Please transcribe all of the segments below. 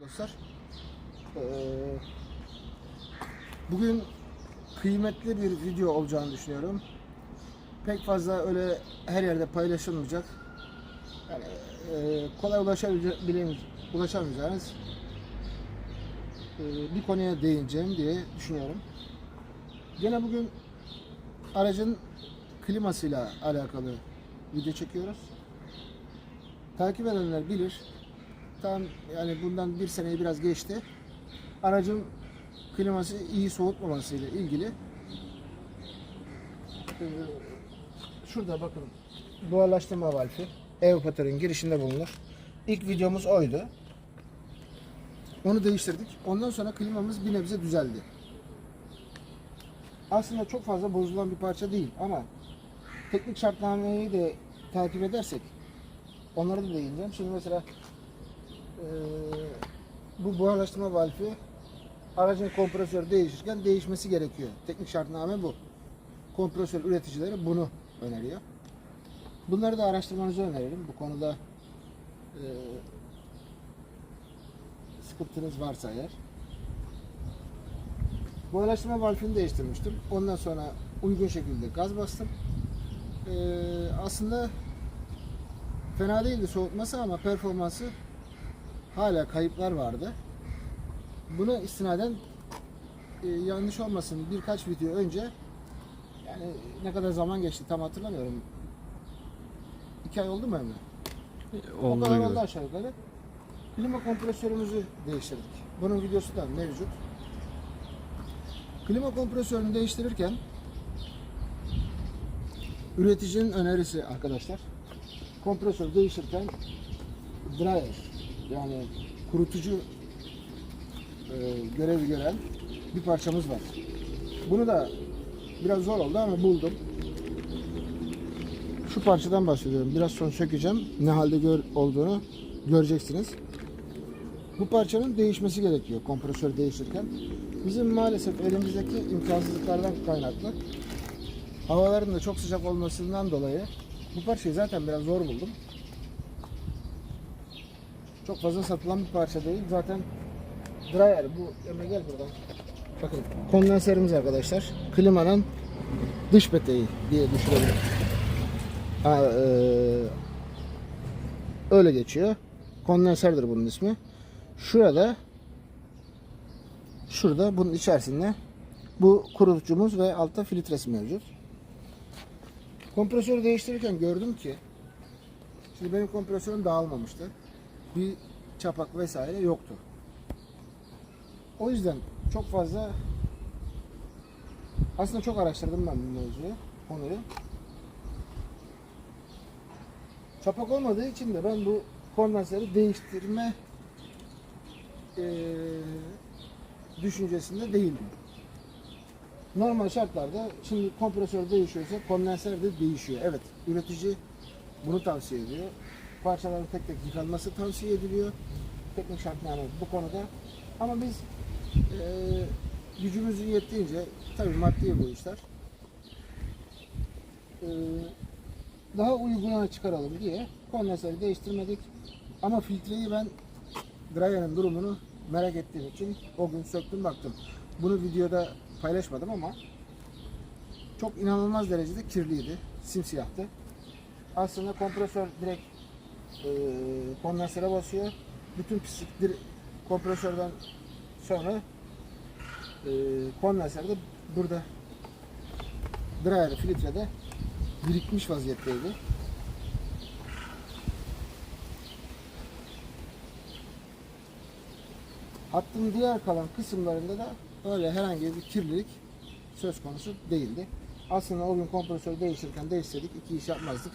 Dostlar, bugün kıymetli bir video olacağını düşünüyorum. Pek fazla öyle her yerde paylaşılmayacak. Yani eee, kolay ulaşamayacağınız bir konuya değineceğim diye düşünüyorum. Gene bugün aracın klimasıyla alakalı video çekiyoruz. Takip edenler bilir. Tam yani bundan bir seneyi biraz geçti. Aracın kliması iyi soğutmaması ile ilgili eee, şurada bakın buharlaştırma valfi evaporatörün girişinde bulunur. İlk videomuz oydu. Onu değiştirdik. Ondan sonra klimamız bir nebze düzeldi. Aslında çok fazla bozulan bir parça değil ama teknik şartnameyi de takip edersek onlara da değineceğim. Şimdi mesela bu buharlaştırma valfi aracın kompresörü değişirken değişmesi gerekiyor. Teknik şartname bu. Kompresör üreticileri bunu öneriyor. Bunları da araştırmanızı öneririm. Bu konuda eee, sıkıntınız varsa eğer. Buharlaştırma valfini değiştirmiştim. Ondan sonra uygun şekilde gaz bastım. Eee, aslında fena değildi soğutması ama performansı hala kayıplar vardı. Buna istinaden e, yanlış olmasın birkaç video önce yani ne kadar zaman geçti tam hatırlamıyorum. İki ay oldu mu Emre? o Olduğu kadar oldu aşağı yukarı. Klima kompresörümüzü değiştirdik. Bunun videosu da mevcut. Klima kompresörünü değiştirirken üreticinin önerisi arkadaşlar kompresör değiştirirken dryer yani kurutucu e, görevi gören bir parçamız var. Bunu da biraz zor oldu ama buldum. Şu parçadan bahsediyorum. Biraz sonra sökeceğim. Ne halde gör, olduğunu göreceksiniz. Bu parçanın değişmesi gerekiyor kompresör değişirken. Bizim maalesef elimizdeki imkansızlıklardan kaynaklı havaların da çok sıcak olmasından dolayı bu parçayı zaten biraz zor buldum. Çok fazla satılan bir parça değil. Zaten dryer bu Emre gel buradan. Bakın kondenserimiz arkadaşlar. Klimanın dış peteği diye düşünelim. Ha, eee, öyle geçiyor. Kondenserdir bunun ismi. Şurada şurada bunun içerisinde bu kurutucumuz ve altta filtresi mevcut. Kompresörü değiştirirken gördüm ki şimdi benim kompresörüm dağılmamıştı. Bir çapak vesaire yoktu. O yüzden çok fazla aslında çok araştırdım ben bu mevzuyu, konuyu. Çapak olmadığı için de ben bu kondenseri değiştirme eee, düşüncesinde değildim. Normal şartlarda şimdi kompresör değişiyorsa kondenser de değişiyor. Evet, üretici bunu tavsiye ediyor. Parçaların tek tek yıkanması tavsiye ediliyor. Teknik şartname bu konuda. Ama biz eee gücümüzün yettiğince tabii maddi bu işler. Eee, daha uyguna çıkaralım diye kondenseri değiştirmedik. Ama filtreyi ben Dryer'ın durumunu merak ettiğim için o gün söktüm baktım. Bunu videoda paylaşmadım ama çok inanılmaz derecede kirliydi. Simsiyahtı. Aslında kompresör direkt e, basıyor. Bütün pislik dir- kompresörden sonra e, kondenserde burada dryer filtrede birikmiş vaziyetteydi. Hattın diğer kalan kısımlarında da öyle herhangi bir kirlilik söz konusu değildi. Aslında o gün kompresörü değiştirirken değiştirdik, iki iş yapmazdık.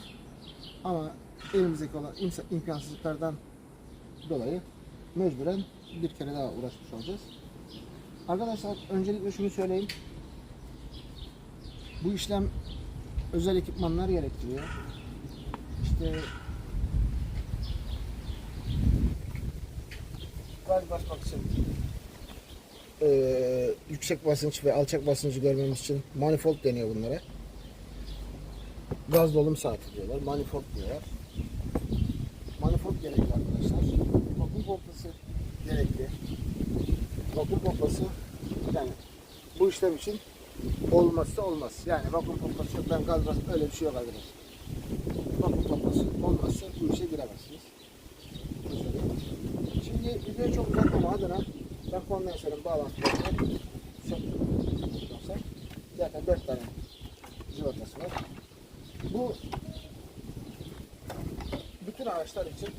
Ama elimizdeki olan imkansızlıklardan dolayı mecburen bir kere daha uğraşmış olacağız. Arkadaşlar öncelikle şunu söyleyeyim. Bu işlem özel ekipmanlar gerektiriyor. İşte gaz basmak için eee, yüksek basınç ve alçak basıncı görmemiz için manifold deniyor bunlara. Gaz dolum saati diyorlar. Manifold diyorlar. Gerekli arkadaşlar. Bakım pompası gerekli. Vakum pompası yani bu işlem için olmazsa olmaz. Yani vakum pompası yok, ben gaz bas öyle bir şey yok arkadaşlar. Vakum pompası olmazsa bu işe giremezsiniz. Şimdi videoyu çok uzatmama adına ben kondansörün bağlantılarını söktüm. Zaten 4 tane civatası var. Bu bütün araçlar için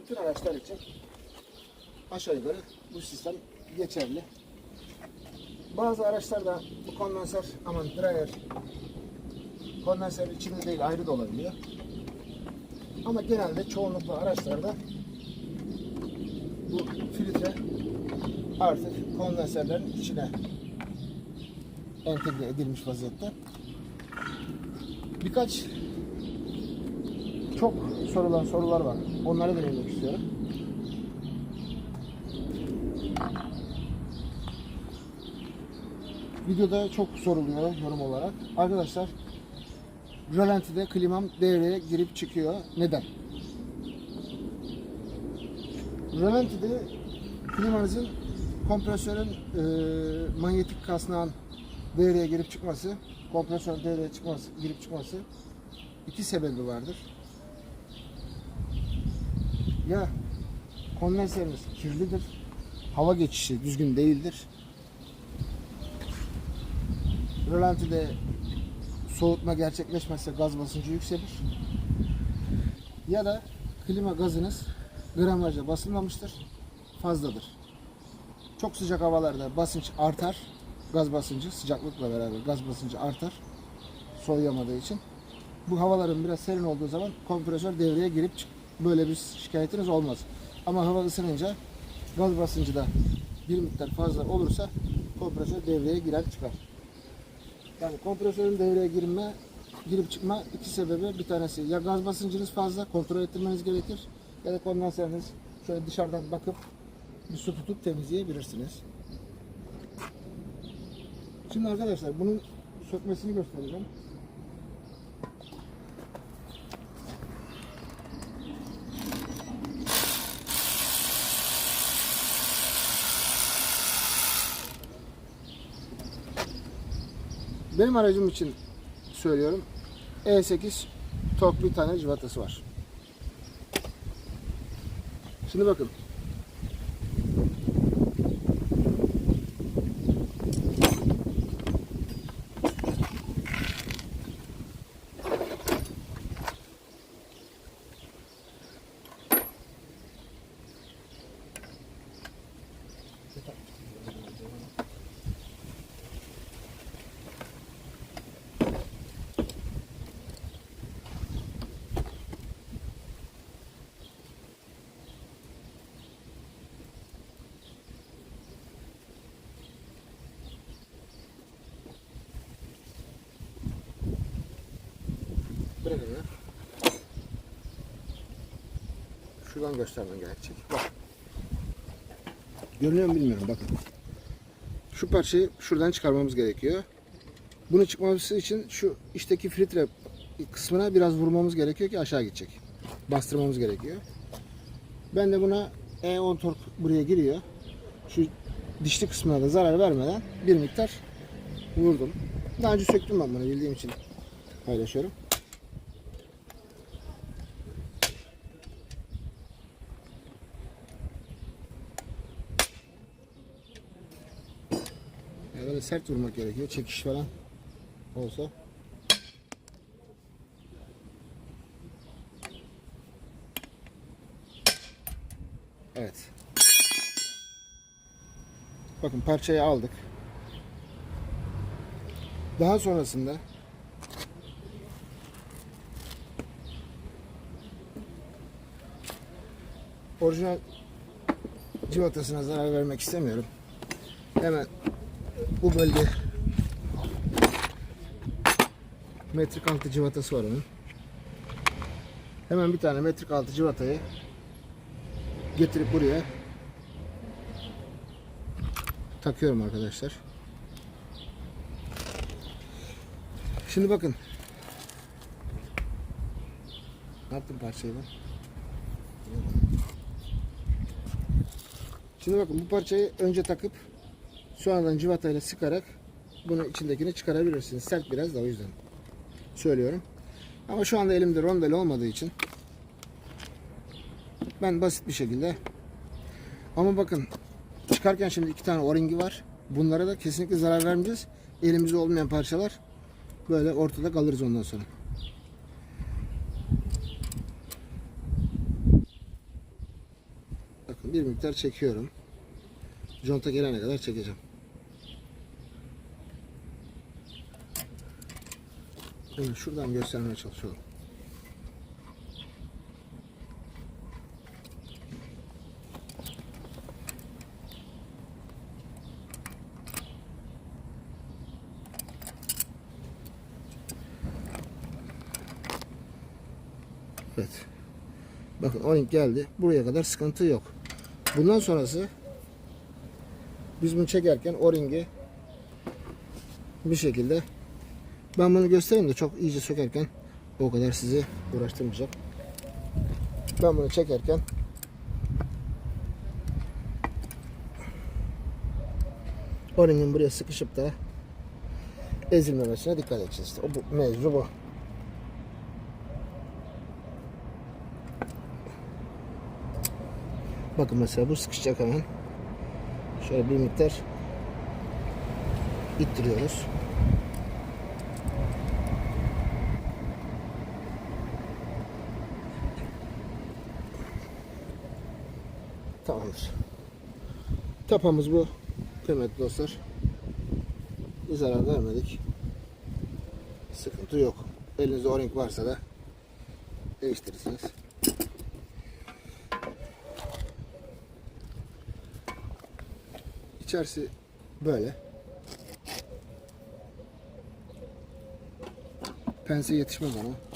bütün araçlar için aşağı yukarı bu sistem geçerli. Bazı araçlarda bu kondansör aman dryer kondansör içinde değil ayrı da olabiliyor. Ama genelde çoğunlukla araçlarda bu filtre artık kondansörlerin içine entegre edilmiş vaziyette. Birkaç çok sorulan sorular var. Onlara değinmek istiyorum. Videoda çok soruluyor yorum olarak. Arkadaşlar rölantide klimam devreye girip çıkıyor. Neden? Rölantide klimanızın kompresörün e, manyetik kasnağın devreye girip çıkması, kompresör devreye çıkması, girip çıkması iki sebebi vardır. Ya kondenseriniz kirlidir, hava geçişi düzgün değildir. Rölantide soğutma gerçekleşmezse gaz basıncı yükselir. Ya da klima gazınız gramajla basılmamıştır, fazladır. Çok sıcak havalarda basınç artar, gaz basıncı sıcaklıkla beraber gaz basıncı artar soğuyamadığı için. Bu havaların biraz serin olduğu zaman kompresör devreye girip çık- böyle bir şikayetiniz olmaz. Ama hava ısınınca gaz basıncı da bir miktar fazla olursa kompresör devreye girer çıkar. Yani kompresörün devreye girme, girip çıkma iki sebebi bir tanesi ya gaz basıncınız fazla kontrol ettirmeniz gerekir ya da kondansörünüz şöyle dışarıdan bakıp bir su tutup temizleyebilirsiniz. Şimdi arkadaşlar bunun sökmesini göstereceğim. Benim aracım için söylüyorum. E8 tok bir tane civatası var. Şimdi bakın. Bırakın ya. Şuradan göstermem gerekecek. Bak. Görünüyor mu bilmiyorum bakın. Şu parçayı şuradan çıkarmamız gerekiyor. Bunu çıkması için şu içteki filtre kısmına biraz vurmamız gerekiyor ki aşağı gidecek. Bastırmamız gerekiyor. Ben de buna E10 tork buraya giriyor. Şu dişli kısmına da zarar vermeden bir miktar vurdum. Daha önce söktüm ben bunu bildiğim için paylaşıyorum. Böyle sert vurmak gerekiyor. Çekiş falan olsa. Evet. Bakın parçayı aldık. Daha sonrasında orijinal civatasına zarar vermek istemiyorum. Hemen bu bölge metrik altı civatası var onun. Hemen bir tane metrik altı civatayı getirip buraya takıyorum arkadaşlar. Şimdi bakın. Ne yaptım parçayı ben? Şimdi bakın bu parçayı önce takıp sonradan civatayla sıkarak bunun içindekini çıkarabilirsiniz. Sert biraz da o yüzden söylüyorum. Ama şu anda elimde rondel olmadığı için ben basit bir şekilde ama bakın çıkarken şimdi iki tane o-ringi var. Bunlara da kesinlikle zarar vermeyeceğiz. Elimizde olmayan parçalar böyle ortada kalırız ondan sonra. Bakın bir miktar çekiyorum. Conta gelene kadar çekeceğim. Şimdi şuradan göstermeye çalışıyorum. Evet. Bakın o geldi. Buraya kadar sıkıntı yok. Bundan sonrası biz bunu çekerken o ringi bir şekilde ben bunu göstereyim de çok iyice sökerken o kadar sizi uğraştırmayacak. Ben bunu çekerken o buraya sıkışıp da ezilmemesine dikkat edeceğiz. İşte o bu, mevzu bu. Bakın mesela bu sıkışacak hemen. Şöyle bir miktar ittiriyoruz. Tamamdır. Tapamız bu. Kıymetli dostlar. Bir zarar vermedik. Sıkıntı yok. Elinizde o renk varsa da değiştirirsiniz. İçerisi böyle. Pense yetişmez ama.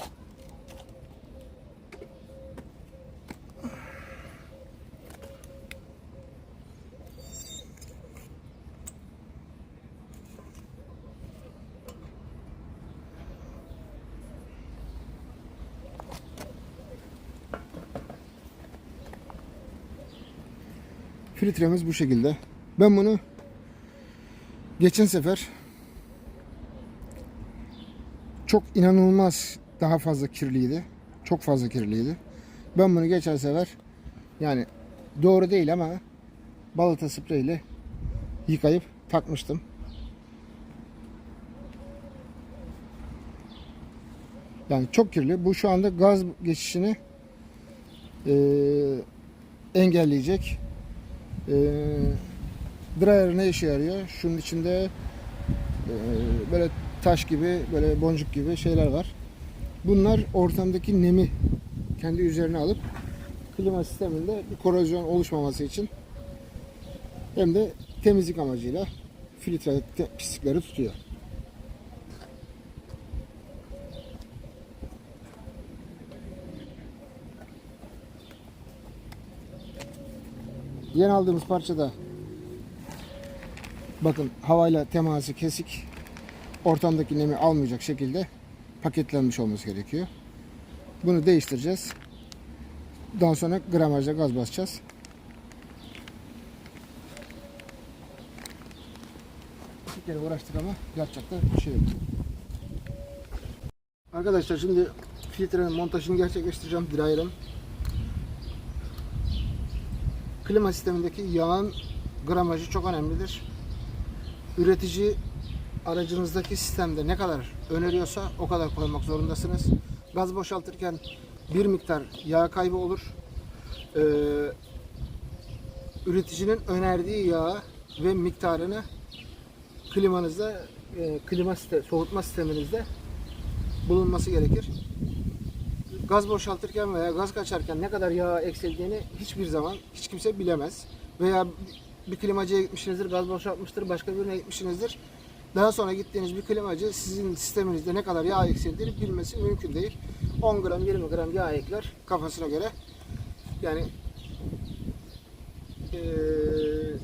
Filtremiz bu şekilde. Ben bunu geçen sefer çok inanılmaz daha fazla kirliydi. Çok fazla kirliydi. Ben bunu geçen sefer yani doğru değil ama balata spreyle yıkayıp takmıştım. Yani çok kirli. Bu şu anda gaz geçişini eee, engelleyecek. Eee dryer ne işe yarıyor? Şunun içinde eee, böyle taş gibi, böyle boncuk gibi şeyler var. Bunlar ortamdaki nemi kendi üzerine alıp klima sisteminde bir korozyon oluşmaması için hem de temizlik amacıyla filtre pislikleri tutuyor. Yeni aldığımız parçada bakın havayla teması kesik ortamdaki nemi almayacak şekilde paketlenmiş olması gerekiyor. Bunu değiştireceğiz. Daha sonra gramajla gaz basacağız. Bir kere uğraştık ama yapacak da bir şey yok. Arkadaşlar şimdi filtrenin montajını gerçekleştireceğim. Dryer'ın. Klima sistemindeki yağın gramajı çok önemlidir. Üretici aracınızdaki sistemde ne kadar öneriyorsa o kadar koymak zorundasınız. Gaz boşaltırken bir miktar yağ kaybı olur. Ee, üreticinin önerdiği yağı ve miktarını klimanızda, e, klima site, soğutma sisteminizde bulunması gerekir. Gaz boşaltırken veya gaz kaçarken ne kadar yağ eksildiğini hiçbir zaman hiç kimse bilemez. Veya bir klimacıya gitmişsinizdir, gaz boşaltmıştır, başka birine gitmişsinizdir. Daha sonra gittiğiniz bir klimacı sizin sisteminizde ne kadar yağ eksildiğini bilmesi mümkün değil. 10 gram 20 gram yağ ekler kafasına göre. Yani eee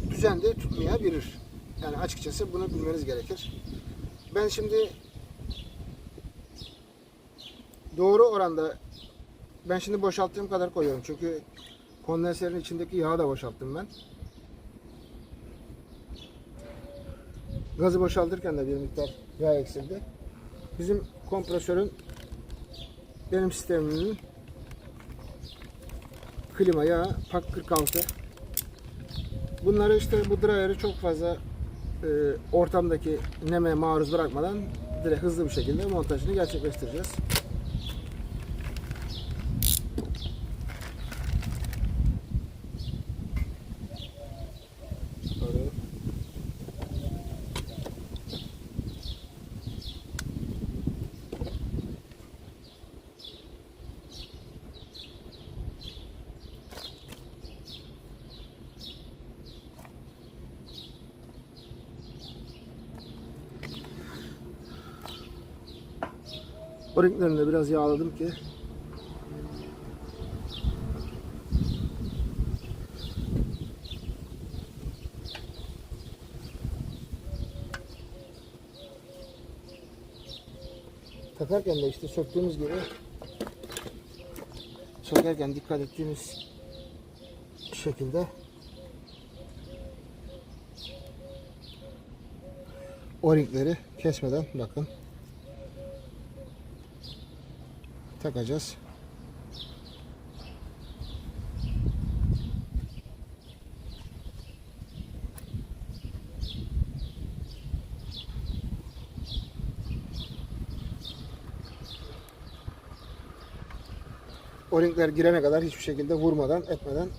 düzende tutmayabilir. Yani açıkçası bunu bilmeniz gerekir. Ben şimdi doğru oranda ben şimdi boşalttığım kadar koyuyorum. Çünkü kondenserin içindeki yağı da boşalttım ben. Gazı boşaltırken de bir miktar yağ eksildi. Bizim kompresörün benim sistemimin klima yağı PAK 46. Bunları işte bu dryer'ı çok fazla e, ortamdaki neme maruz bırakmadan direkt hızlı bir şekilde montajını gerçekleştireceğiz. O renklerini de biraz yağladım ki. Takarken de işte söktüğümüz gibi sökerken dikkat ettiğimiz şekilde o kesmeden bakın takacağız. O ringler girene kadar hiçbir şekilde vurmadan etmeden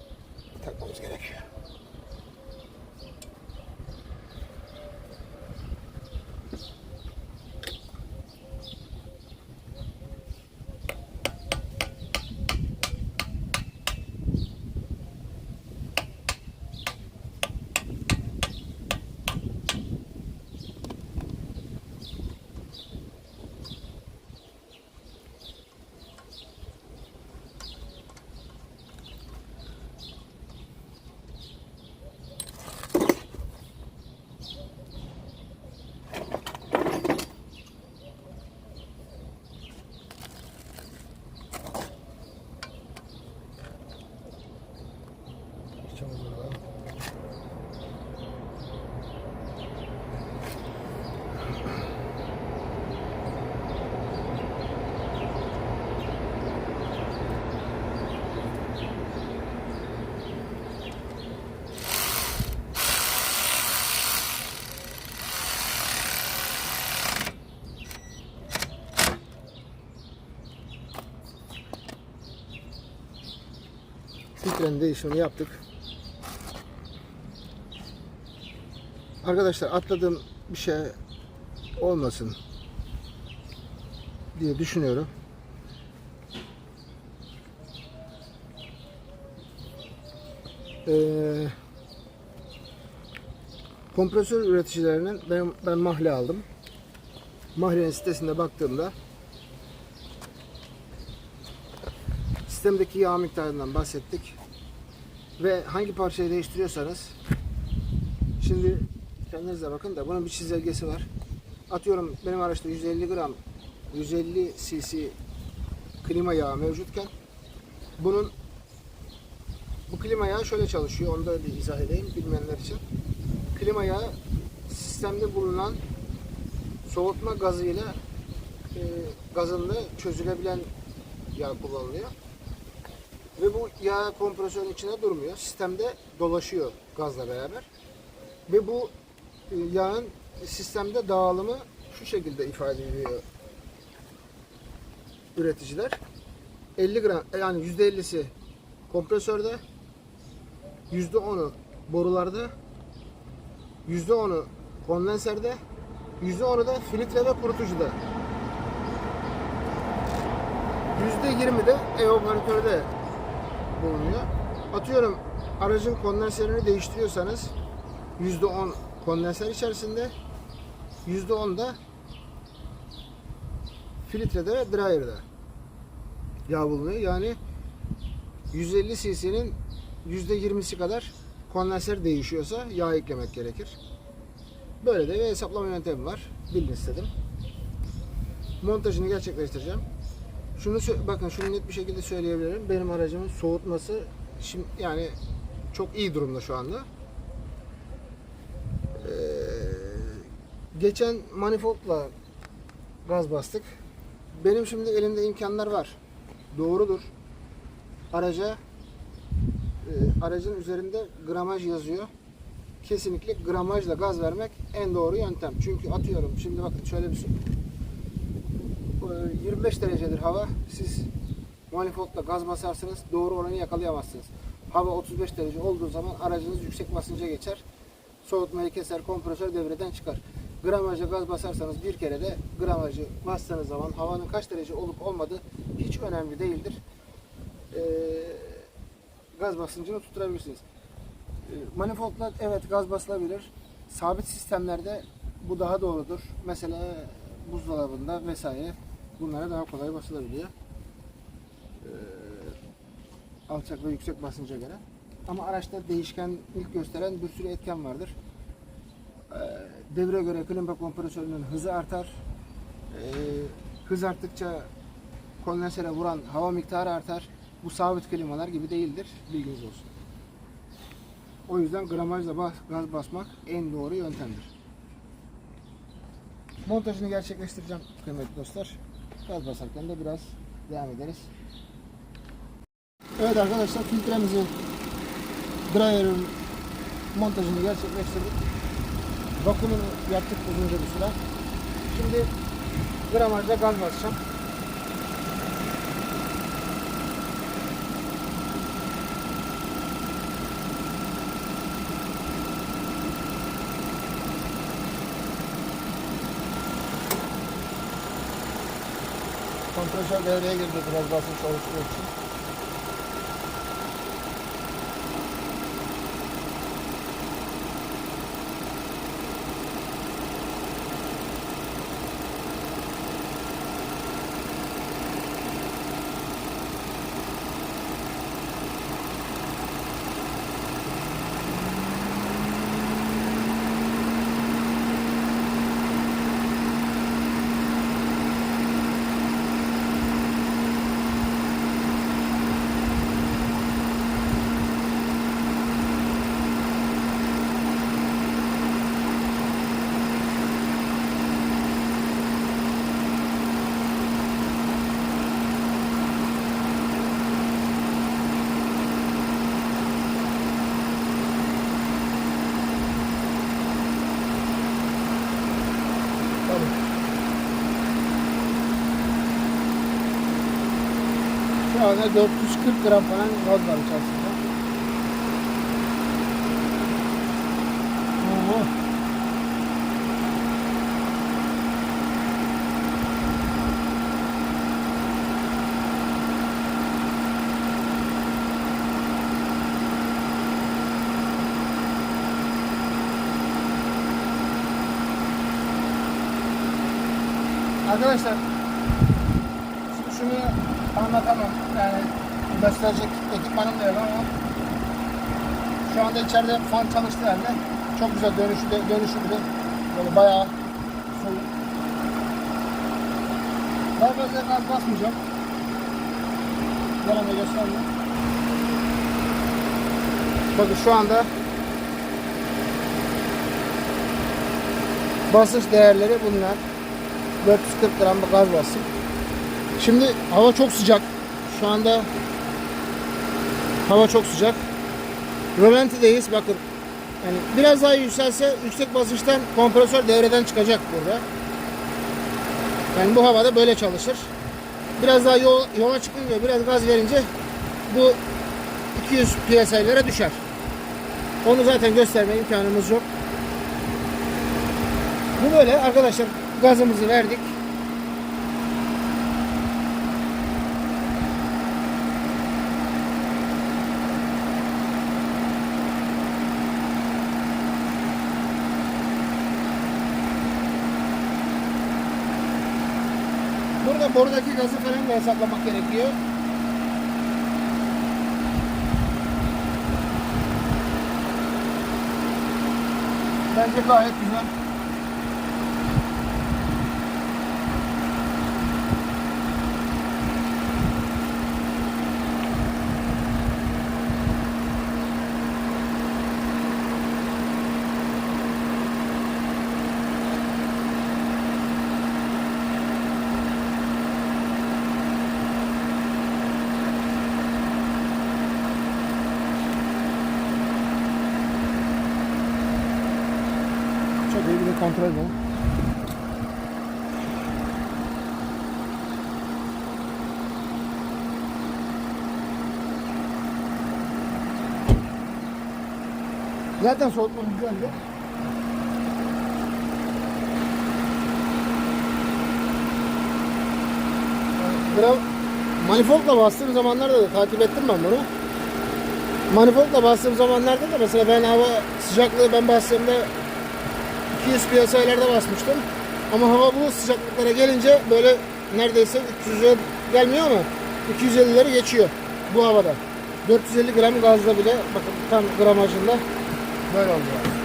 takmamız gerekiyor. Filtrenin değişimini yaptık. Arkadaşlar atladığım bir şey olmasın diye düşünüyorum. Ee, kompresör üreticilerinin ben, ben mahle aldım. Mahlenin sitesinde baktığımda sistemdeki yağ miktarından bahsettik. Ve hangi parçayı değiştiriyorsanız Şimdi kendiniz de bakın da bunun bir çizelgesi var. Atıyorum benim araçta 150 gram 150 cc klima yağı mevcutken bunun bu klima yağı şöyle çalışıyor. Onu da bir izah edeyim bilmeyenler için. Klima yağı sistemde bulunan soğutma gazıyla e, gazında çözülebilen yağ kullanılıyor. Ve bu yağ kompresörün içine durmuyor. Sistemde dolaşıyor gazla beraber. Ve bu e, yağın sistemde dağılımı şu şekilde ifade ediyor üreticiler. 50 gram yani %50'si kompresörde, %10'u borularda, %10'u kondenserde, %10'u da filtre ve kurutucuda. %20 de evaporatörde bulunuyor. Atıyorum aracın kondenserini değiştiriyorsanız %10 kondenser içerisinde %10 da filtrede ve dryer'da yağ bulunuyor. Yani 150 cc'nin %20'si kadar kondenser değişiyorsa yağ eklemek gerekir. Böyle de bir hesaplama yöntemi var. Bilin istedim. Montajını gerçekleştireceğim. Şunu bakın şunu net bir şekilde söyleyebilirim. Benim aracımın soğutması şimdi yani çok iyi durumda şu anda. Ee, geçen manifoldla gaz bastık. Benim şimdi elimde imkanlar var. Doğrudur. Araca e, aracın üzerinde gramaj yazıyor. Kesinlikle gramajla gaz vermek en doğru yöntem. Çünkü atıyorum şimdi bakın şöyle bir şey. E, 25 derecedir hava. Siz manifoldla gaz basarsınız doğru oranı yakalayamazsınız. Hava 35 derece olduğu zaman aracınız yüksek basınca geçer. Soğutmayı keser, kompresör devreden çıkar. Gramajla gaz basarsanız bir kere de gramajı bastığınız zaman havanın kaç derece olup olmadığı hiç önemli değildir. Ee, gaz basıncını tutturabilirsiniz. Ee, Manifoldla evet gaz basılabilir. Sabit sistemlerde bu daha doğrudur. Mesela buzdolabında vesaire bunlara daha kolay basılabiliyor. Ee, alçak ve yüksek basınca göre. Ama araçta değişkenlik gösteren bir sürü etken vardır. Ee, devre göre klima kompresörünün hızı artar. Ee, hız arttıkça kondensere vuran hava miktarı artar. Bu sabit klimalar gibi değildir. Bilginiz olsun. O yüzden gramajla bas, gaz basmak en doğru yöntemdir. Montajını gerçekleştireceğim kıymetli dostlar. Gaz basarken de biraz devam ederiz. Evet arkadaşlar filtremizin dryer'ın montajını gerçekleştirdik. Vakumunu yaptık uzunca bir süre. Şimdi gramajla gaz basacağım. Kompresör devreye girdi biraz basınç oluşturmak için. Tabii. Şu anda 440 gram falan gaz var içerisinde. Oo. Arkadaşlar şimdi şunu anlatamam yani gösterecek ekipmanım da yok ama şu anda içeride fan çalıştığı halde çok güzel dönüşü, dönüşü bile böyle bayağı soğuk. Daha fazla gaz basmayacağım. Yanımda göstermiyorum. Bakın şu anda basınç değerleri bunlar. 440 gram gaz bastım. Şimdi hava çok sıcak. Şu anda hava çok sıcak. Rölantideyiz bakın. Yani biraz daha yükselse yüksek basınçtan kompresör devreden çıkacak burada. Yani bu havada böyle çalışır. Biraz daha yol, yola çıkınca biraz gaz verince bu 200 psi'lere düşer. Onu zaten gösterme imkanımız yok. Bu böyle arkadaşlar gazımızı verdik. Burada borudaki gazı falan da hesaplamak gerekiyor. Bence gayet güzel. Zaten soğutma güzeldi. Gram manifoldla bastığım zamanlarda da takip ettim ben bunu. Manifoldla bastığım zamanlarda da mesela ben hava sıcaklığı ben bastığımda 200 piyasaylarda basmıştım. Ama hava bu sıcaklıklara gelince böyle neredeyse 300'e gelmiyor ama 250'leri geçiyor bu havada. 450 gram gazda bile bakın tam gramajında böyle oldu yani.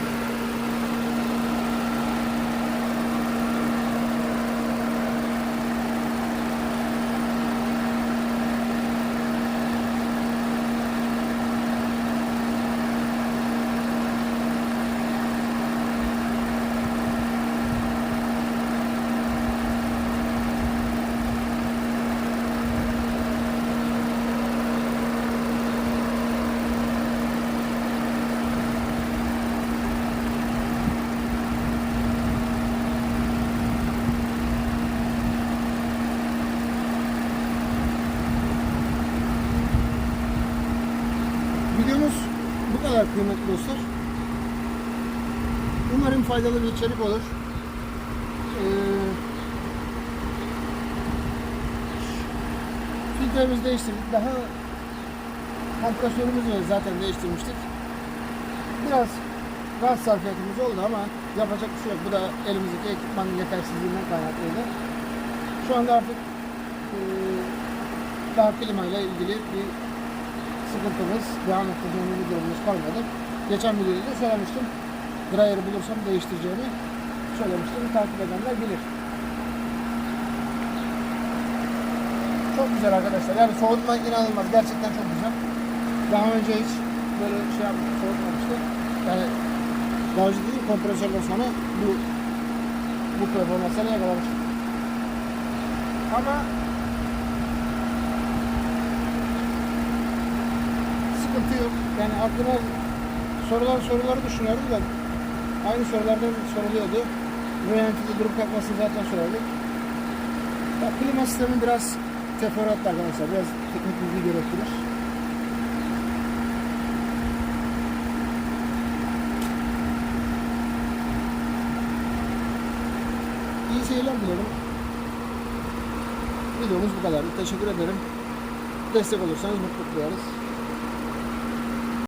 Videomuz bu kadar kıymetli dostlar. Umarım faydalı bir içerik olur. Ee, filtremizi değiştirdik. Daha kompresörümüzü zaten değiştirmiştik. Biraz gaz sarfiyatımız oldu ama yapacak bir şey yok. Bu da elimizdeki ekipmanın yetersizliğinden kaynaklıydı. Şu anda artık ee, daha klimayla ilgili bir sıkıntımız, devam ettireceğimiz bir durumumuz kalmadı. Geçen videoda da söylemiştim. Dryer'ı bulursam değiştireceğimi söylemiştim. Takip edenler bilir. Çok güzel arkadaşlar. Yani soğutma inanılmaz. Gerçekten çok güzel. Daha önce hiç böyle şey yapmadım, soğutmamıştım. Yani daha önce değil, kompresörden sonra bu bu performansları yakalamıştım. Ama sıkıntı yok. Yani aklıma sorulan soruları düşünüyorum da aynı sorulardan soruluyordu. Röntgende durup kalkmasını zaten söyledik. Ya, klima sistemi biraz teferruatlı arkadaşlar. Biraz teknik bilgi gerektirir. İyi seyirler dilerim. Videomuz bu kadar. Teşekkür ederim. Destek olursanız mutlu duyarız.